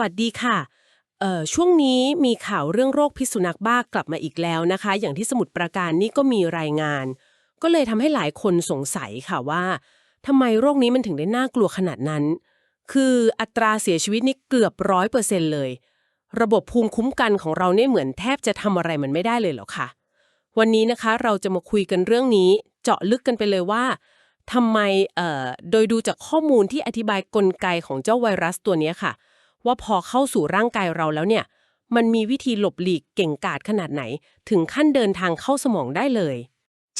วัสดีค่ะช่วงนี้มีข่าวเรื่องโรคพิษสุนัขบ้ากลับมาอีกแล้วนะคะ อย่างที่สมุทรปราการนี่ก็มีรายงาน ก็เลยทำให้หลายคนสงสัยค่ะว่าทำไมโรคนี้มันถึงได้น่ากลัวขนาดนั้น คืออัตราเสียชีวิตนี่เกือบร้อยเปอร์เซ็นเลย ระบบภูมิคุ้มกันของเราเนี่ยเหมือนแทบจะทำอะไรมันไม่ได้เลยเหรอคะวันนี้นะคะเราจะมาคุยกันเรื่องนี้ เจาะลึกกันไปเลยว่าทำไมเอ่อโดยดูจากข้อมูลที่อธิบายกลไกของเจ้าไวรัสตัวนี้ค่ะ ว่าพอเข้าสู่ร่างกายเราแล้วเนี่ย มันมีวิธีหลบหลีกเก่งกาจขนาดไหน ถึงขั้นเดินทางเข้าสมองได้เลย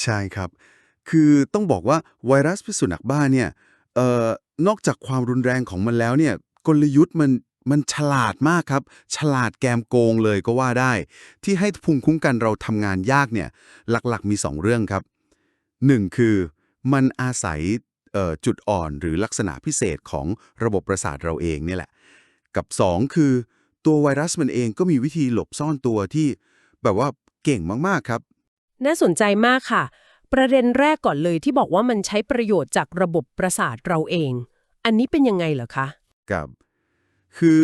ใช่ครับ คือต้องบอกว่าไวรัสพิษสุนัขบ้าเนี่ยเอ่อนอกจากความรุนแรงของมันแล้วเนี่ยกลยุทธ์มันมันฉลาดมากครับ ฉลาดแกมโกงเลยก็ว่าได้ ที่ให้ภูมิคุ้มกันเราทำงานยากเนี่ย หลักๆมี 2 เรื่องครับ 1 คือมันอาศัยจุดอ่อนหรือลักษณะพิเศษของระบบประสาทเราเองเนี่แหละ กับ 2 คือ ตัวไวรัสมันเองก็มีวิธีหลบซ่อนตัวที่ แบบว่าเก่งมากๆครับ น่าสนใจมากค่ะ ประเด็นแรกก่อนเลยที่บอกว่ามันใช้ประโยชน์จากระบบประสาทเราเอง อันนี้เป็นยังไงเหรอคะกับ คือ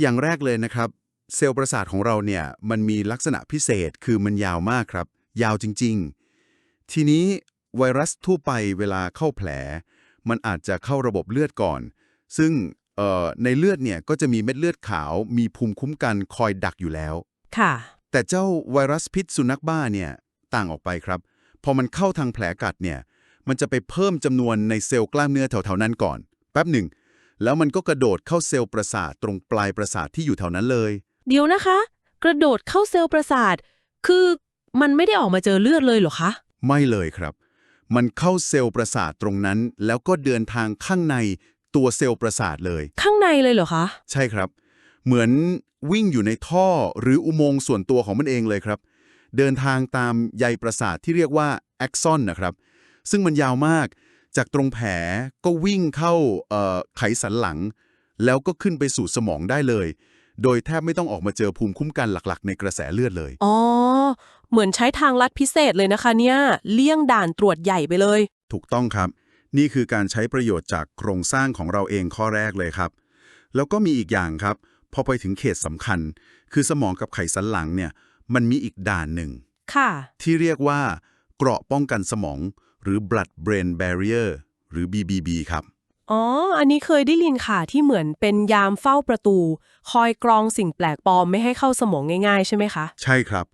อย่างแรกเลยนะครับ เซลล์ประสาทของเราเนี่ยมันมีลักษณะพิเศษคือมันยาวมากครับ ยาวจริง ๆ ทีนี้ไวรัสทั่วไปเวลาเข้าแผล มันอาจจะเข้าระบบเลือดก่อน ซึ่งเอ่อ ในเลือดเนี่ยก็จะมีเม็ดเลือดขาว มีภูมิคุ้มกันคอยดักอยู่แล้ว ค่ะ แต่เจ้าไวรัสพิษสุนัขบ้าเนี่ยต่างออกไปครับ พอมันเข้าทางแผลกัดเนี่ย มันจะไปเพิ่มจำนวนในเซลล์กล้ามเนื้อแถวๆนั้นก่อน แป๊บหนึ่ง แล้วมันก็กระโดดเข้าเซลล์ประสาทตรงปลายประสาทที่อยู่แถวนั้นเลย เดี๋ยวนะคะ กระโดดเข้าเซลล์ประสาท คือมันไม่ได้ออกมาเจอเลือดเลยเหรอคะ ไม่เลยครับ มันเข้าเซลล์ประสาทตรงนั้น แล้วก็เดินทางข้างใน ตัวเซลล์ประสาทเลย ข้างในเลยเหรอคะ ใช่ครับ เหมือนวิ่งอยู่ในท่อหรืออุโมงค์ส่วนตัวของมันเองเลยครับ เดินทางตามใยประสาทที่เรียกว่าแอ็กซอนนะครับ ซึ่งมันยาวมากจากตรงแผลก็วิ่งเข้าเอ่อไขสันหลัง แล้วก็ขึ้นไปสู่สมองได้เลย โดยแทบไม่ต้องออกมาเจอภูมิคุ้มกันหลักๆ ในกระแสเลือดเลย อ๋อ เหมือนใช้ทางลัดพิเศษเลยนะคะเนี่ย เลี่ยงด่านตรวจใหญ่ไปเลย ถูกต้องครับ นี่คือการใช้ประโยชน์จากโครงสร้างของเราเองข้อแรกเลยครับ แล้วก็มีอีกอย่างครับพอไปถึงเขตสำคัญ คือสมองกับไขสันหลังเนี่ยมันมีอีกด่านหนึ่งค่ะ ที่เรียกว่า เกราะป้องกันสมอง หรือ blood brain barrier หรือ BBB ครับ อ๋อ อันนี้เคยได้ยินค่ะที่เหมือนเป็นยามเฝ้าประตู คอยกรองสิ่งแปลกปลอมไม่ให้เข้าสมองง่ายๆ ใช่ไหมคะ ใช่ครับ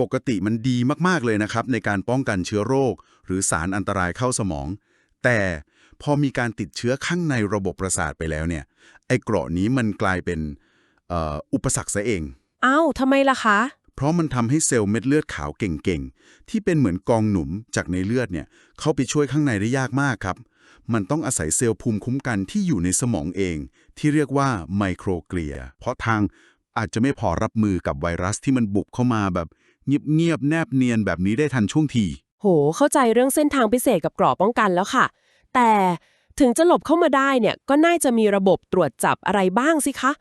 ปกติมันดีมากๆเลยนะครับ ในการป้องกันเชื้อโรค หรือสารอันตรายเข้าสมอง แต่พอมีการติดเชื้อข้างในระบบประสาทไปแล้วเนี่ย ไอ้เกราะนี้มันกลายเป็นเอ่ออุปสรรคซะเอง อ้าวทำไมล่ะคะ เพราะมันทำให้เซลล์เม็ดเลือดขาวเก่งๆ ที่เป็นเหมือนกองหนุมจากในเลือดเนี่ย เข้าไปช่วยข้างในได้ยากมากครับ มันต้องอาศัยเซลล์ภูมิคุ้มกันที่อยู่ในสมองเอง ที่เรียกว่าไมโครเกลีย เพราะทางอาจจะไม่พอรับมือกับไวรัสที่มันบุกเข้ามาแบบเงียบๆแนบเนียนแบบนี้ได้ทันช่วงทีโห เข้าใจเรื่องเส้นทางพิเศษกับกรอบป้องกันแล้วค่ะ แต่ถึงจะหลบเข้ามาได้เนี่ยก็น่าจะมีระบบตรวจจับอะไรบ้างสิคะ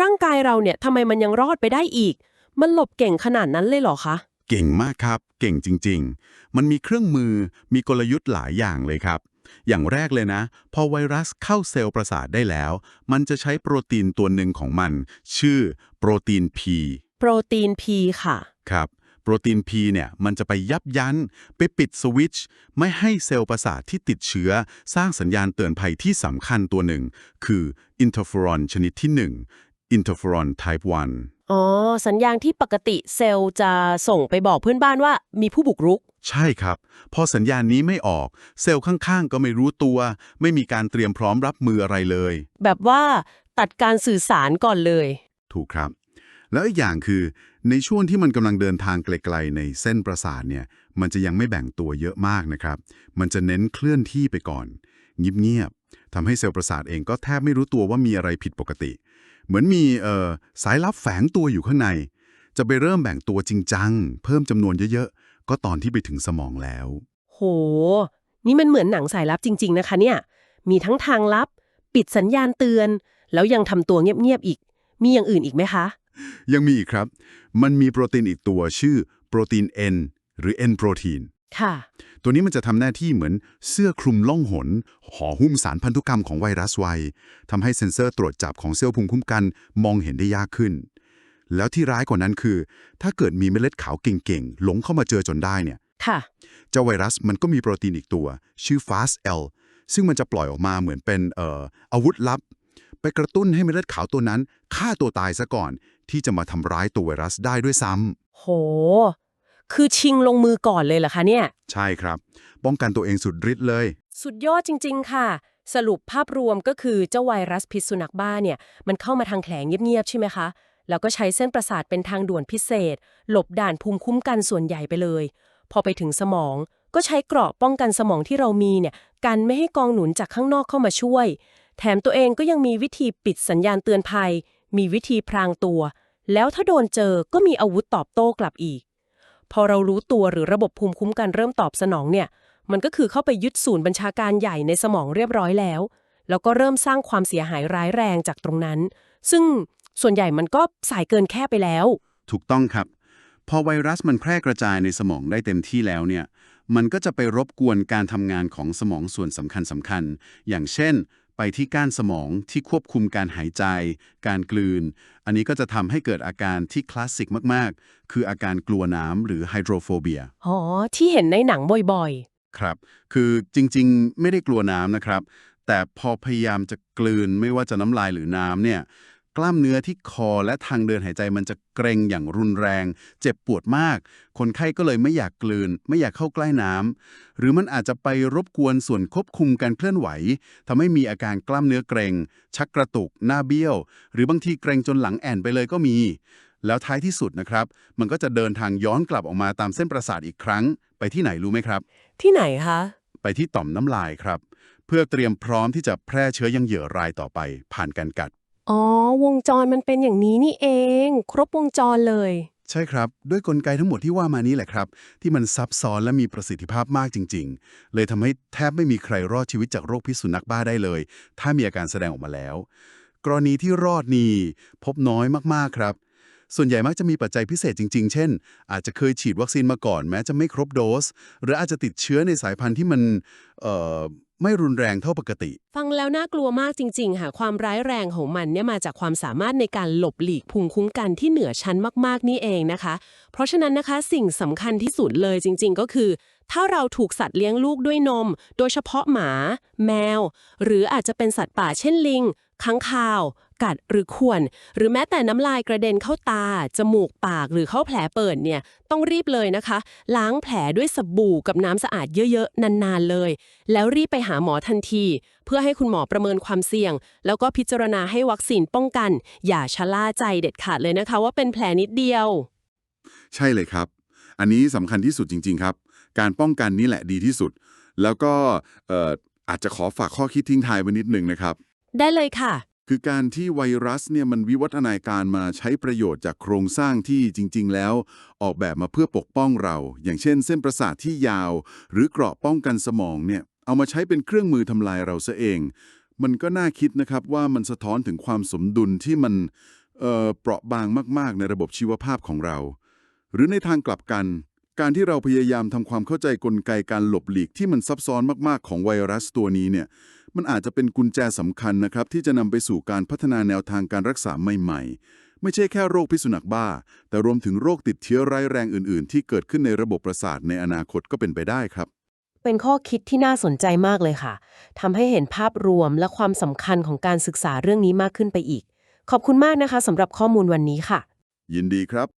ร่างกายเราเนี่ยทำไมมันยังรอดไปได้อีก มันหลบเก่งขนาดนั้นเลยเหรอคะ เก่งมากครับ เก่งจริง ๆ มันมีเครื่องมือ มีกลยุทธ์หลายอย่างเลยครับ อย่างแรกเลยนะ พอไวรัสเข้าเซลล์ประสาทได้แล้ว มันจะใช้โปรตีนตัวหนึ่งของมัน ชื่อโปรตีน P โปรตีน P ค่ะ ครับ โปรตีน P เนี่ยมันจะไปยับยั้นไปปิดสวิตช์ไม่ให้เซลล์ประสาทที่ติดเชื้อ สร้างสัญญาณเตือนภัยที่สำคัญตัวหนึ่ง คืออินเทอร์เฟอรอนชนิดที่ 1 อินเทอร์เฟอรอน type 1อ๋อ สัญญาณที่ปกติเซลล์จะส่งไปบอกเพื่อนบ้านว่ามีผู้บุกรุก ใช่ครับ พอสัญญาณนี้ไม่ออก เซลล์ข้างๆ ก็ไม่รู้ตัว ไม่มีการเตรียมพร้อมรับมืออะไรเลย แบบว่าตัดการสื่อสารก่อนเลย ถูกครับ แล้วอีกอย่างคือในช่วงที่มันกำลังเดินทางไกลๆในเส้นประสาทเนี่ยมันจะยังไม่แบ่งตัวเยอะมากนะครับ มันจะเน้นเคลื่อนที่ไปก่อนเงียบๆทำให้เซลล์ประสาทเองก็แทบไม่รู้ตัวว่ามีอะไรผิดปกติ เหมือนมีเออสายลับแฝงตัวอยู่ข้างใน จะไปเริ่มแบ่งตัวจริงจังเพิ่มจำนวนเยอะๆ ก็ตอนที่ไปถึงสมองแล้ว โห นี่มันเหมือนหนังสายลับจริง ๆ นะคะเนี่ยมีทั้งทางลับ ปิดสัญญาณเตือน แล้วยังทำตัวเงียบๆอีก มีอย่างอื่นอีกไหมคะ ยังมีอีกครับ มันมีโปรตีนอีกตัวชื่อโปรตีน N หรือ N โปรตีนค่ะ ตัวนี้มันจะทำหน้าที่เหมือนเสื้อคลุมล่องหน ห่อหุ้มสารพันธุกรรมของไวรัสไว้ทำให้เซ็นเซอร์ตรวจจับของเซลล์ภูมิคุ้มกันมองเห็นได้ยากขึ้น แล้วที่ร้ายกว่านั้นคือ ถ้าเกิดมีเม็ดเลือดขาวเก่งๆ หลงเข้ามาเจอจนได้เนี่ยค่ะเจ้าไวรัสมันก็มีโปรตีนอีกตัว ชื่อ Fast-L ซึ่งมันจะปล่อยออกมาเหมือนเป็นเอ่ออาวุธลับ ไปกระตุ้นให้เม็ดเลือดขาวตัวนั้นฆ่าตัวตายซะก่อน ที่จะมาทำร้ายตัวไวรัสได้ด้วยซ้ำโห คือชิงลงมือก่อนเลยเหรอคะเนี่ย ใช่ครับ ป้องกันตัวเองสุดฤทธิ์เลย สุดยอดจริง ๆ ค่ะ สรุปภาพรวมก็คือเจ้าไวรัสพิษสุนัขบ้าเนี่ย มันเข้ามาทางแผลงเงียบๆใช่ไหมคะ แล้วก็ใช้เส้นประสาทเป็นทางด่วนพิเศษ หลบด่านภูมิคุ้มกันส่วนใหญ่ไปเลย พอไปถึงสมองก็ใช้เกราะป้องกันสมองที่เรามีเนี่ยกันไม่ให้กองหนุนจากข้างนอกเข้ามาช่วย แถมตัวเองก็ยังมีวิธีปิดสัญญาณเตือนภัย มีวิธีพรางตัว แล้วถ้าโดนเจอก็มีอาวุธตอบโต้กลับอีก พอเรารู้ตัวหรือระบบภูมิคุ้มกันเริ่มตอบสนองเนี่ย มันก็คือเข้าไปยึดศูนย์บัญชาการใหญ่ในสมองเรียบร้อยแล้ว แล้วก็เริ่มสร้างความเสียหายร้ายแรงจากตรงนั้น ซึ่งส่วนใหญ่มันก็สายเกินแค่ไปแล้ว ถูกต้องครับ พอไวรัสมันแพร่กระจายในสมองได้เต็มที่แล้วเนี่ย มันก็จะไปรบกวนการทำงานของสมองส่วนสำคัญสำคัญ อย่างเช่น ไปที่ก้านสมองที่ควบคุมการหายใจ การกลืน อันนี้ก็จะทำให้เกิดอาการที่คลาสสิกมากๆ คืออาการกลัวน้ำหรือไฮโดรโฟเบีย อ๋อ ที่เห็นในหนังบ่อยครับ คือจริงๆ ไม่ได้กลัวน้ำนะครับ แต่พอพยายามจะกลืนไม่ว่าจะน้ำลายหรือน้ำเนี่ย กล้ามเนื้อที่คอและทางเดินหายใจมันจะเกร็งอย่างรุนแรง เจ็บปวดมาก คนไข้ก็เลยไม่อยากกลืน ไม่อยากเข้าใกล้น้ำหรือมันอาจจะไปรบกวนส่วนควบคุมการเคลื่อนไหวทำให้มีอาการกล้ามเนื้อเกร็ง ชักกระตุก หน้าเบี้ยว หรือบางทีเกร็งจนหลังแอนไปเลยก็มี แล้วท้ายที่สุดนะครับ มันก็จะเดินทางย้อนกลับออกมาตามเส้นประสาทอีกครั้ง ไปที่ไหนรู้ไหมครับๆที่ไหนคะไปที่ต่อมน้ำลายครับ เพื่อเตรียมพร้อมที่จะแพร่เชื้อยังเหยื่อรายต่อไป ผ่านการกัด อ๋อ วงจรมันเป็นอย่างนี้นี่เอง ครบวงจรเลย ใช่ครับ ด้วยกลไกทั้งหมดที่ว่ามานี้แหละครับ ที่มันซับซ้อนและมีประสิทธิภาพมากจริง ๆ เลยทำให้แทบไม่มีใครรอดชีวิตจากโรคพิษสุนัขบ้าได้เลย ถ้ามีอาการแสดงออกมาแล้ว กรณีที่รอดนี่พบน้อยมากๆครับ ส่วนใหญ่มักจะมีปัจจัยพิเศษจริง ๆ เช่น อาจจะเคยฉีดวัคซีนมาก่อนแม้จะไม่ครบโดส หรืออาจจะติดเชื้อในสายพันธุ์ที่มันเอ่อ ไม่รุนแรงเท่าปกติ ฟังแล้วน่ากลัวมากจริง ๆ ค่ะ ความร้ายแรงของมันเนี่ยมาจากความสามารถในการหลบหลีกภูมิคุ้มกันที่เหนือชั้นมากๆนี่เองนะคะ เพราะฉะนั้นนะคะสิ่งสำคัญที่สุดเลยจริง ๆ ก็คือ ถ้าเราถูกสัตว์เลี้ยงลูกด้วยนม โดยเฉพาะหมา แมว หรืออาจจะเป็นสัตว์ป่าเช่นลิงค้างคาว กัดหรือข่วน หรือแม้แต่น้ำลายกระเด็นเข้าตา จมูกปากหรือเข้าแผลเปิดเนี่ย ต้องรีบเลยนะคะ ล้างแผลด้วยสบู่กับน้ำสะอาดเยอะๆ นานๆเลย แล้วรีบไปหาหมอทันที เพื่อให้คุณหมอประเมินความเสี่ยง แล้วก็พิจารณาให้วัคซีนป้องกัน อย่าชะล่าใจเด็ดขาดเลยนะคะ ว่าเป็นแผลนิดเดียว ใช่เลยครับ อันนี้สำคัญที่สุดจริง ๆ ครับ การป้องกันนี่แหละดีที่สุด แล้วก็เอ่ออาจจะขอฝากข้อคิดทิ้งท้ายไว้นิดหนึ่งนะครับ ได้เลยค่ะ คือการที่ไวรัสเนี่ยมันวิวัฒนาการมาใช้ประโยชน์จากโครงสร้างที่จริง ๆ แล้ว ออกแบบมาเพื่อปกป้องเรา อย่างเช่น เส้นประสาทที่ยาว หรือเกราะป้องกันสมองเนี่ยเอามาใช้เป็นเครื่องมือทำลายเราซะเอง มันก็น่าคิดนะครับว่ามันสะท้อนถึงความสมดุลที่มันเอ่อเปราะบางมาก ๆ ในระบบชีวภาพของเรา หรือในทางกลับกัน การที่เราพยายามทำความเข้าใจกลไกการหลบหลีกที่มันซับซ้อนมากๆของไวรัสตัวนี้เนี่ย มันอาจจะเป็นกุญแจสำคัญนะครับ ที่จะนำไปสู่การพัฒนาแนวทางการรักษาใหม่ ๆ ไม่ใช่แค่โรคพิษสุนัขบ้า แต่รวมถึงโรคติดเชื้อร้ายแรงอื่น ๆ ที่เกิดขึ้นในระบบประสาทในอนาคตก็เป็นไปได้ครับ เป็นข้อคิดที่น่าสนใจมากเลยค่ะทำให้เห็นภาพรวมและความสำคัญของการศึกษาเรื่องนี้มากขึ้นไปอีก ขอบคุณมากนะคะสำหรับข้อมูลวันนี้ค่ะ ยินดีครับ